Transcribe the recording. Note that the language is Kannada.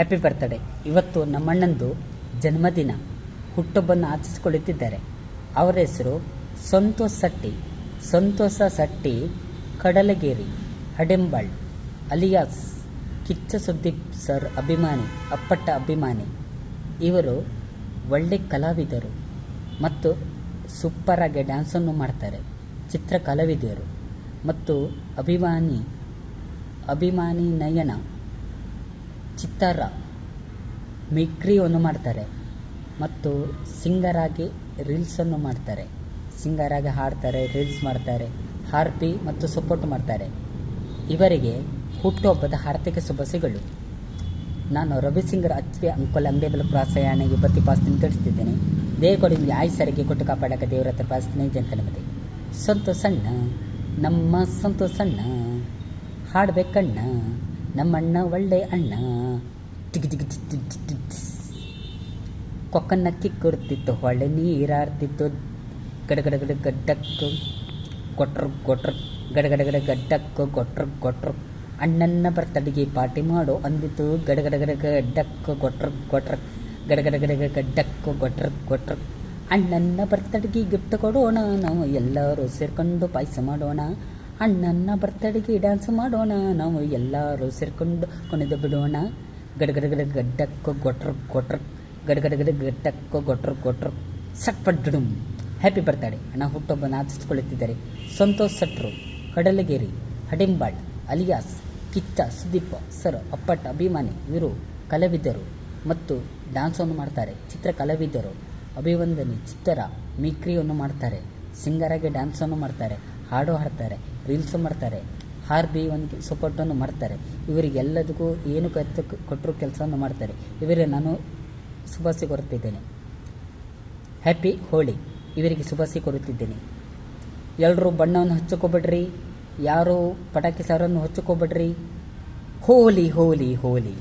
ಹ್ಯಾಪಿ ಬರ್ತ್ಡೇ ಇವತ್ತು ನಮ್ಮಣ್ಣಂದು ಜನ್ಮದಿನ. ಹುಟ್ಟೊಬ್ಬನ್ನು ಆಚರಿಸಿಕೊಳ್ಳುತ್ತಿದ್ದಾರೆ. ಅವರ ಹೆಸರು ಸಂತೋಷ್ ಸಟ್ಟಿ ಸಂತೋಷ ಸಟ್ಟಿ ಕಡಲಗೇರಿ, ಹಡೆಂಬಾಳ್, ಅಲಿಯಾಸ್, ಕಿಚ್ಚ ಸುದೀಪ್ ಸರ್ ಅಭಿಮಾನಿ, ಅಪ್ಪಟ್ಟ ಅಭಿಮಾನಿ. ಇವರು ಒಳ್ಳೆ ಕಲಾವಿದರು ಮತ್ತು ಸೂಪರಾಗಿ ಡ್ಯಾನ್ಸನ್ನು ಮಾಡ್ತಾರೆ. ಚಿತ್ರ ಕಲಾವಿದರು ಮತ್ತು ಅಭಿಮಾನಿ ಅಭಿಮಾನಿ ನಯನ ಚಿತ್ತಾರ. ಮಿಕ್ರಿಯನ್ನು ಮಾಡ್ತಾರೆ. ಮತ್ತು ಸಿಂಗರಾಗಿ ರೀಲ್ಸನ್ನು ಮಾಡ್ತಾರೆ. ಸಿಂಗರಾಗಿ ಹಾಡ್ತಾರೆ ರೀಲ್ಸ್ ಮಾಡ್ತಾರೆ, ಹಾರ್ಪಿ ಮತ್ತು ಸಪೋರ್ಟ್ ಮಾಡ್ತಾರೆ. ಇವರಿಗೆ ಹುಟ್ಟುಹಬ್ಬದ ಆರ್ಥಿಕ ಶುಭಾಶಯಗಳು. ನಾನು ರವಿ ಸಿಂಗರ್ ಅಚ್ವಿ ಅಂಕೋಲ್ ಅಂಬೇಬಲ್ ಪ್ರಾಸಯಾನ ಬತ್ತಿ ಪಾಸ್ತಿನ ತಿಳಿಸ್ತಿದ್ದೇನೆ. ದೇವಕೊಡಿ ಆಯ್ ಸರಿಗೆ ಕೊಟ್ಟು ಕಾಪಾಡಕ ದೇವರ ಹತ್ರ ಪಾಸ್ತಿನಿ ಜನತೆ ಸಂತೋಷ ಸಣ್ಣ ನಮ್ಮ ಸಂತೋಷ ಸಣ್ಣ ಹಾಡ್ಬೇಕಣ್ಣ. ನಮ್ಮಣ್ಣ ಒಳ್ಳೆ ಅಣ್ಣ. ಟಿಕ್ ಟಿಕ್ ಟಿಕ್ ಕೊಡ್ತಿತ್ತು ಹೊಳೆ ನೀರಾಡ್ತಿತ್ತು ಗಡಗಡ ಗಡ ಗಡ್ಡಕ್ಕು, ಕೊಟ್ರು ಕೊಟ್ರು. ಗಡಗಡ ಗಡ ಗಡ್ಡಕ್ಕು, ಕೊಟ್ರು ಕೊಟ್ರು. ಅಣ್ಣನ್ನ ಬರ್ತಡಿಗೆ ಪಾರ್ಟಿ ಮಾಡು ಅಂದಿತ್ತು. ಗಡಗಡ ಗಡ ಗಡ್ಡಕ್ಕು, ಕೊಟ್ರು ಕೊಟ್ರು. ಗಡಗಡ ಗಡ, ಗಡ್ಡಕ್ಕು, ಕೊಟ್ರು ಕೊಟ್ರು. ಅಣ್ಣನ್ನ ಬರ್ತಡಿಗೆ ಗಿಫ್ಟ್ ಕೊಡೋಣ, ನಾವು ಎಲ್ಲರೂ ಸೇರ್ಕೊಂಡು ಪಾಯಸ ಮಾಡೋಣ. ಅಣ್ಣನ ಬರ್ತಡೆಗೆ ಡ್ಯಾನ್ಸ್ ಮಾಡೋಣ. ನಾವು ಎಲ್ಲರೂ ಸೇರ್ಕೊಂಡು ಕೊನೆದು ಬಿಡೋಣ. ಗಡಗಡ ಗಡ ಗೊಟ್ರ ಗೊಟ್ರ ಕೊಟ್ರು ಗಡಗಡ ಗಡ ಗಡ್ಡಕ್ಕೋ ಗೊಟ್ರ ಕೊಟ್ರು. ಸಟ್ಪಡ್ಡುಡುಂ ಹ್ಯಾಪಿ ಬರ್ತಡೆ ಅಣ್ಣ ಹುಟ್ಟೊಬ್ಬನ ಆಚರಿಸಿಕೊಳ್ಳುತ್ತಿದ್ದಾರೆ. ಸಂತೋಷ್ ಸಟ್ರು, ಕಡಲಗೇರಿ, ಹಡಿಂಬಾಳ್, ಅಲಿಯಾಸ್, ಕಿಚ್ಚ, ಸುದೀಪ್, ಸರ್ ಅಪ್ಪಟ್ ಅಭಿಮಾನಿ, ಇವರು ಕಲಾವಿದರು ಮತ್ತು ಡ್ಯಾನ್ಸನ್ನು ಮಾಡ್ತಾರೆ. ಚಿತ್ರ ಕಲಾವಿದರು, ಅಭಿವಂದನೆ, ಚಿತ್ತರ ಮಿಕ್ರಿಯನ್ನು ಮಾಡ್ತಾರೆ. ಸಿಂಗರಾಗಿ ಡ್ಯಾನ್ಸನ್ನು ಮಾಡ್ತಾರೆ. ಹಾಡು ಹಾಡ್ತಾರೆ. ರೀಲ್ಸು ಮಾಡ್ತಾರೆ. ಹಾರ್ಬಿ ಒಂದು ಸಪೋರ್ಟನ್ನು ಮಾಡ್ತಾರೆ. ಇವರಿಗೆಲ್ಲದಕ್ಕೂ ಏನು ಕತ್ತು ಕೊಟ್ಟರು ಕೆಲಸವನ್ನು ಮಾಡ್ತಾರೆ. ಇವರಿಗೆ ನಾನು ಶುಭಾಶಯ ಕೊರುತ್ತಿದ್ದೇನೆ. ಹ್ಯಾಪಿ ಹೋಳಿ ಇವರಿಗೆ ಶುಭಾಶಯ ಕೊಡುತ್ತಿದ್ದೇನೆ ಎಲ್ಲರೂ ಬಣ್ಣವನ್ನು ಹಚ್ಚಿಕೊಬೇಡ್ರಿ. ಯಾರು ಪಟಾಕಿ ಸಾರನ್ನು ಹಚ್ಚಿಕೊಬೇಡ್ರಿ. ಹೋಲಿ ಹೋಲಿ ಹೋಲಿ